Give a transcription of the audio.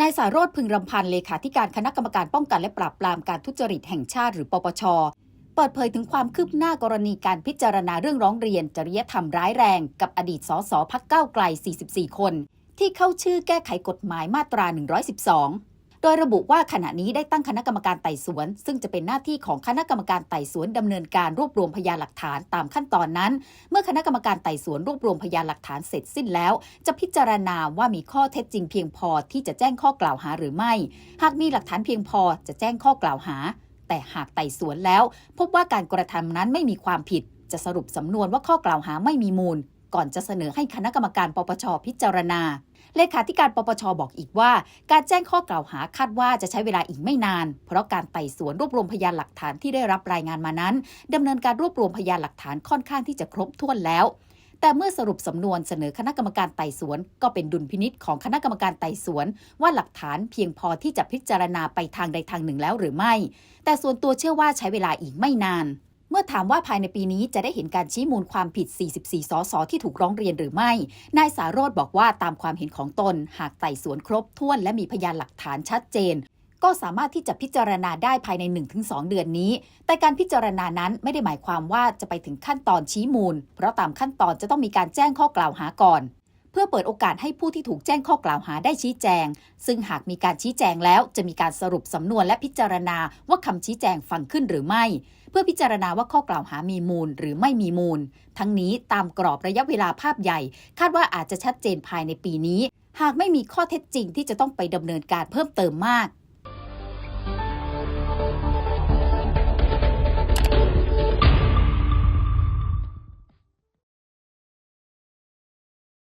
นายสารโรธพึงรำพันธ์เลขาธิการคณะกรรมการป้องกันและปราบปรามการทุจริตแห่งชาติหรือปปช เปิดเผยถึงความคืบหน้ากรณีการพิจารณาเรื่องร้องเรียน จริยธรรมร้ายแรง กับอดีตสสพักเก้าไกล 44 คน ที่เข้าชื่อแก้ไขกฎหมายมาตรา 112 ดยระบุว่าขณะนี้ได้ตั้งคณะกรรมการไต่สวน ซึ่งจะเป็นหน้าที่ของคณะกรรมการไต่สวนดำเนินการรวบรวมพยานหลักฐานตามขั้นตอนนั้น เมื่อคณะกรรมการไต่สวนรวบรวมพยานหลักฐานเสร็จสิ้นแล้ว จะพิจารณาว่ามีข้อเท็จจริงเพียงพอที่จะแจ้งข้อกล่าวหาหรือไม่ หากมีหลักฐานเพียงพอจะแจ้งข้อกล่าวหา แต่หากไต่สวนแล้ว พบว่าการกระทำนั้นไม่มีความผิดจะสรุปสำนวนว่าข้อกล่าวหาไม่มีมูล ก่อนจะเสนอให้คณะกรรมการปปชพิจารณา เลขาธิการปปชบอกอีกว่า การแจ้งข้อกล่าวหาคาดว่าจะใช้เวลาอีกไม่นาน เพราะการไต่สวนรวบรวมพยานหลักฐานที่ได้รับรายงานมานั้นดำเนินการรวบรวมพยานหลักฐานค่อนข้างที่จะครบถ้วนแล้วแต่เมื่อสรุปสำนวนเสนอคณะกรรมการไต่สวน ก็เป็นดุลพินิษของคณะกรรมการไต่สวน ว่าหลักฐานเพียงพอที่จะพิจารณาไปทางใดทางหนึ่งแล้วหรือไม่ แต่ส่วนตัวเชื่อว่าใช้เวลาอีกไม่นาน มื่อถามว่าภายในปีนี้จะได้เห็นการชี้มูลความผิด 44 สสที่ถูกร้องเรียนหรือไม่ นายสารโรธบอกว่าตามความเห็นของตน หากไต่สวนครบถ้วนและมีพยานหลักฐานชัดเจน ก็สามารถที่จะพิจารณาได้ภายใน 1-2 เดือนนี้ แต่การพิจารณานั้นไม่ได้หมายความว่าจะไปถึงขั้นตอนชี้มูล เพราะตามขั้นตอนจะต้องมีการแจ้งข้อกล่าวหาก่อน เพื่อเปิดโอกาสให้ผู้ที่ถูกแจ้งข้อกล่าวหาได้ชี้แจง ซึ่งหากมีการชี้แจงแล้วจะมีการสรุปสำนวนและพิจารณาว่าคำชี้แจงฟังขึ้นหรือไม่ เพื่อพิจารณาว่าข้อกล่าวหามีมูลหรือไม่มีมูล ทั้งนี้ตามกรอบระยะเวลาภาพใหญ่ คาดว่าอาจจะชัดเจนภายในปีนี้ หากไม่มีข้อเท็จจริงที่จะต้องไปดำเนินการเพิ่มเติมมาก